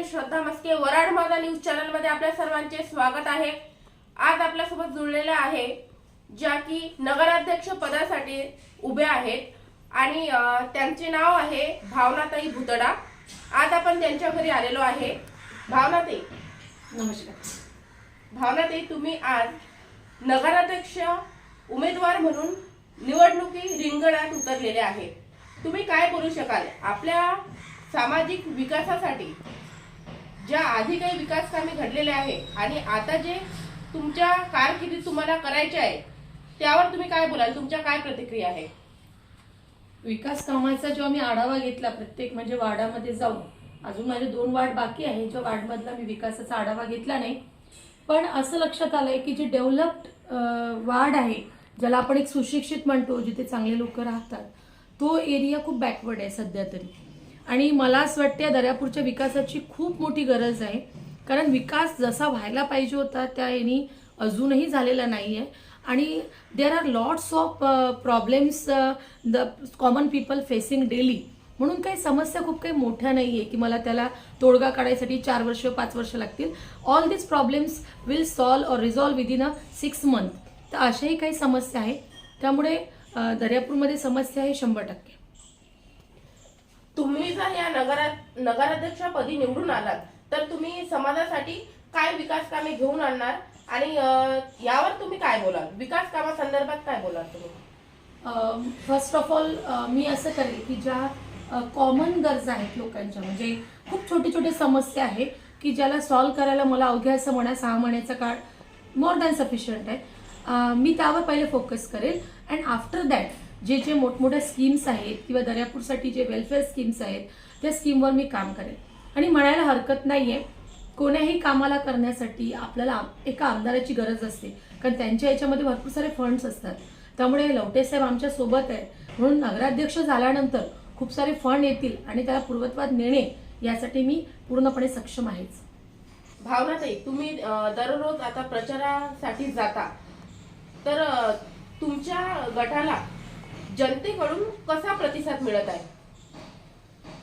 मी श्रद्धा मस्के वराड माझा न्यूज चॅनलमध्ये आपल्या सर्वांचे स्वागत आहे. आज आपल्यासोबत जुळलेल्या आहे ज्या की नगराध्यक्ष पदासाठी उभ्या आहेत आणि त्यांचे नाव आहे भावनाताई भुतडा. आज आपण त्यांच्या घरी आलेलो आहे. भावनाताई. नमस्कार. भावनाताई तुम्ही आज नगराध्यक्ष उमेदवार म्हणून निवडणुकी रिंगणात उतरलेले आहेत तुम्ही काय बोलू शकाल? आपल्या सामाजिक विकासासाठी ज्या आधी काही विकास कामे घडलेले आहे आणि आता जे तुमच्या कारकिर्दीत तुम्हाला करायचे आहे त्यावर तुम्ही काय बोलाल? तुमच्या काय प्रतिक्रिया आहे? विकास कामाचा जेव्हा मी आढावा घेतला प्रत्येक म्हणजे वार्डामध्ये जाऊन अजून माझे दोन वार्ड बाकी आहे ज्या वार्डमधला मी विकासाचा आढावा घेतला नाही. पण असं लक्षात आलंय की जे डेव्हलप्ड वार्ड आहे ज्याला आपण एक सुशिक्षित म्हणतो जिथे चांगले लोक राहतात तो एरिया खूप बॅकवर्ड आहे सध्या तरी. आणि मला असं वाटते या दर्यापूरच्या विकासाची खूप मोठी गरज आहे. कारण विकास जसा व्हायला पाहिजे होता त्या यांनी अजूनही झालेला नाही आहे आणि there are lots of problems the common people facing daily म्हणून काही समस्या खूप काही मोठ्या नाही आहे की मला त्याला तोडगा काढायसाठी चार वर्ष पाच वर्ष लागतील. All this problems will solve और resolve within a six month तर अशाही काही समस्या आहेत. त्यामुळे uh, दर्यापूरमध्ये समस्या आहे शंभर टक्के. तुम्ही या नगरात नगराध्यक्षपदी निवडून आलात तर तुम्ही समाजासाठी काय विकास कामे घेऊन आणणार? आणि यावर तुम्ही काय बोलाल? विकास कामासंदर्भात काय बोलाल तुम्ही? फर्स्ट ऑफ ऑल मी असं करेल की ज्या कॉमन गरजा आहेत लोकांच्या म्हणजे खूप छोटे छोटे समस्या आहे की ज्याला सॉल्व्ह करायला मला अवघ्या असं म्हणा सहा महिन्याचा काळ मोर दॅन सफिशियंट आहे. मी त्यावर पहिले फोकस करेल. अँड आफ्टर दॅट जे जे मोठमोठ्या स्कीम्स आहेत किंवा दर्यापूरसाठी जे वेलफेअर स्कीम्स आहेत त्या स्कीमवर मी काम करेन. आणि म्हणायला हरकत नाही आहे कोण्याही कामाला करण्यासाठी आपल्याला एका आमदाराची गरज असते. कारण त्यांच्या याच्यामध्ये भरपूर सारे फंड्स असतात. त्यामुळे लवटे साहेब आमच्यासोबत आहे म्हणून नगराध्यक्ष झाल्यानंतर खूप सारे फंड येतील आणि त्याला पूर्वत्वात नेणे यासाठी मी पूर्णपणे सक्षम आहेच. भावनाताई तुम्ही दररोज आता प्रचारासाठी जाता. तर तुमच्या गटाला जनतेकडून कसा प्रतिसाद मिळत आहे?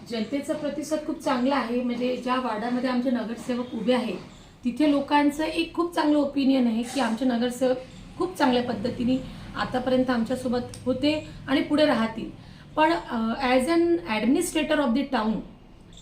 जनतेचा प्रतिसाद खूप चांगला आहे. म्हणजे ज्या वार्डामध्ये आमचे नगरसेवक उभे आहेत तिथे लोकांचं एक खूप चांगलं ओपिनियन आहे की आमचे नगरसेवक खूप चांगल्या पद्धतीने आतापर्यंत आमच्यासोबत होते आणि पुढे राहतील. पण as an administrator of the town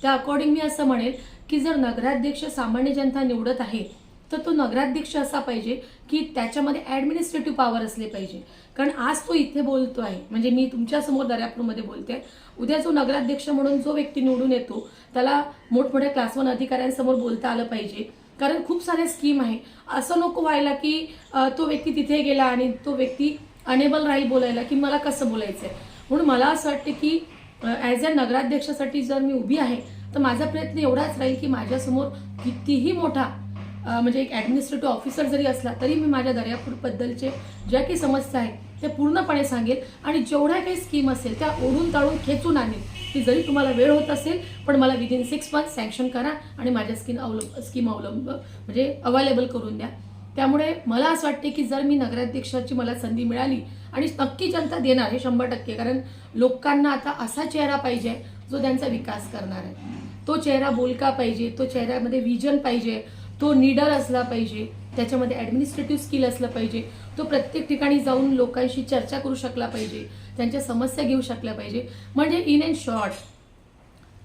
त्या अकॉर्डिंग मी असं म्हणेल की जर नगराध्यक्ष सामान्य जनता निवडत आहे तर तो नगराध्यक्ष असा पाहिजे की त्याच्यामध्ये ॲडमिनिस्ट्रेटिव्ह पॉवर असले पाहिजे. कारण आज तो इथे बोलतो आहे. म्हणजे मी तुमच्यासमोर दर्यापूरमध्ये बोलते उद्या जो नगराध्यक्ष म्हणून जो व्यक्ती निवडून येतो त्याला मोठमोठ्या क्लास वन अधिकाऱ्यांसमोर बोलता आलं पाहिजे. कारण खूप सारे स्कीम आहे. असं नको व्हायला की तो व्यक्ती तिथे गेला आणि तो व्यक्ती अनेबल राहील बोलायला की मला कसं बोलायचं आहे म्हणून मला असं वाटतं की ॲज अ नगराध्यक्षासाठी जर मी उभी आहे तर माझा प्रयत्न एवढाच राहील की माझ्यासमोर कितीही मोठा म्हणजे एक ॲडमिनिस्ट्रेटिव्ह ऑफिसर जरी असला तरी मी माझ्या दर्यापूरबद्दलचे ज्या काही समस्या आहेत ते पूर्णपणे सांगेल. आणि जेवढ्या काही स्कीम असेल त्या ओढून ताळून खेचून आणेल. की जरी तुम्हाला वेळ होत असेल पण मला विदिन सिक्स मंथ सँक्शन करा आणि माझ्या स्कीम अवलंब स्कीम अवलंब म्हणजे अवेलेबल करून द्या. त्यामुळे मला असं वाटते की जर मी नगराध्यक्षाची मला संधी मिळाली आणि नक्की जनता देणार हे शंभर टक्के कारण लोकांना आता असा चेहरा पाहिजे जो त्यांचा विकास करणार आहे. तो चेहरा बोलका पाहिजे तो चेहऱ्यामध्ये विजन पाहिजे तो निडर असला पाहिजे त्याच्यामध्ये ॲडमिनिस्ट्रेटिव्ह स्किल असलं पाहिजे तो प्रत्येक ठिकाणी जाऊन लोकांशी चर्चा करू शकला पाहिजे त्यांच्या समस्या घेऊ शकल्या पाहिजे. म्हणजे इन अँड शॉर्ट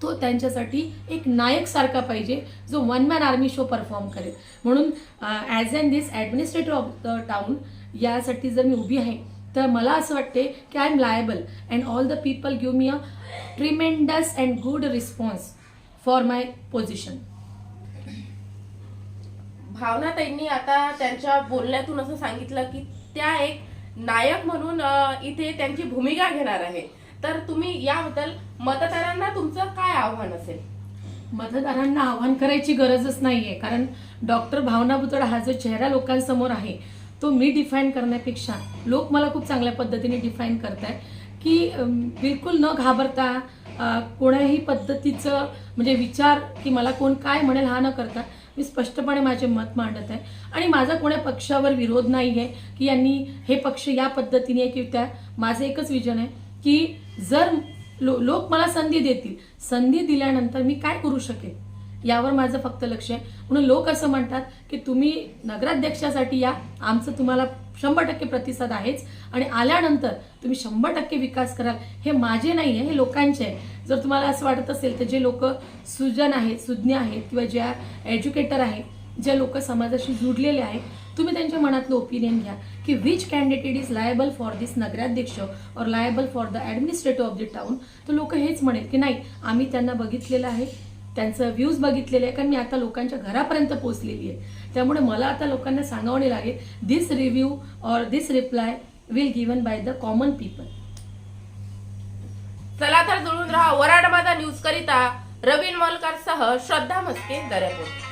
तो त्यांच्यासाठी एक नायक सारखा पाहिजे जो one man army show perform करेल. म्हणून as and this administrator of the town यासाठी जर मी उभी आहे तर मला असं वाटते की I am liable and all the people give me a tremendous and good response for my position भावनाताईंनी आता त्यांच्या बोलण्यातून असं सांगितलं की त्या एक नायक म्हणून इथे त्यांची भूमिका घेणार आहे. तर तुम्ही याबद्दल मतदारांना तुमचं काय आव्हान असेल? मतदारांना आव्हान करायची गरजच नाहीये कारण डॉक्टर भावना बुतड हा जो चेहरा लोकांसमोर आहे तो मी डिफाईन करण्यापेक्षा लोक मला खूप चांगल्या पद्धतीने डिफाईन करतायत की बिलकुल न घाबरता कोणाही पद्धतीचं म्हणजे विचार की मला कोण काय म्हणेल हा न करता मी स्पष्टपणे माझे मत मांडत आहे. आणि माझा कोण्या पक्षावर विरोध नाही आहे की यांनी हे पक्ष या पद्धतीने की त्या माझं एकच विजन आहे की जर लो लोक मला संधी देतील संधी दिल्यानंतर मी काय करू शकेल यावर माझं फक्त लक्ष आहे. म्हणून लोक असं म्हणतात की तुम्ही नगराध्यक्षासाठी या आमचं तुम्हाला शंभर टक्के प्रतिसाद आहेच. आणि आल्यानंतर तुम्ही शंभर टक्के विकास कराल हे माझे नाही आहे हे लोकांचे आहे. जर तुम्हाला असं वाटत असेल तर जे लोक सुजन आहेत सुज्ञ आहेत किंवा ज्या एज्युकेटर आहेत ज्या लोक समाजाशी जुडलेले आहेत तुम्ही त्यांच्या मनातलं ओपिनियन घ्या की which candidate is liable for this नगराध्यक्ष और liable for the administrative of the town तर लोक हेच म्हणेल की नाही आम्ही त्यांना बघितलेलं आहे त्यांचं व्ह्यूज बघितलेले आहे कारण मी आता लोकांच्या घरापर्यंत पोहोचलेली आहे. त्यामुळे मला आता लोकांना सांगावणे लागेल दिस रिव्ह्यू और this reply will given by the common people चला तर जुळून राहा वराड माझा न्यूज करिता रवीन मोलकर सह श्रद्धा मस्के दर्यापूर.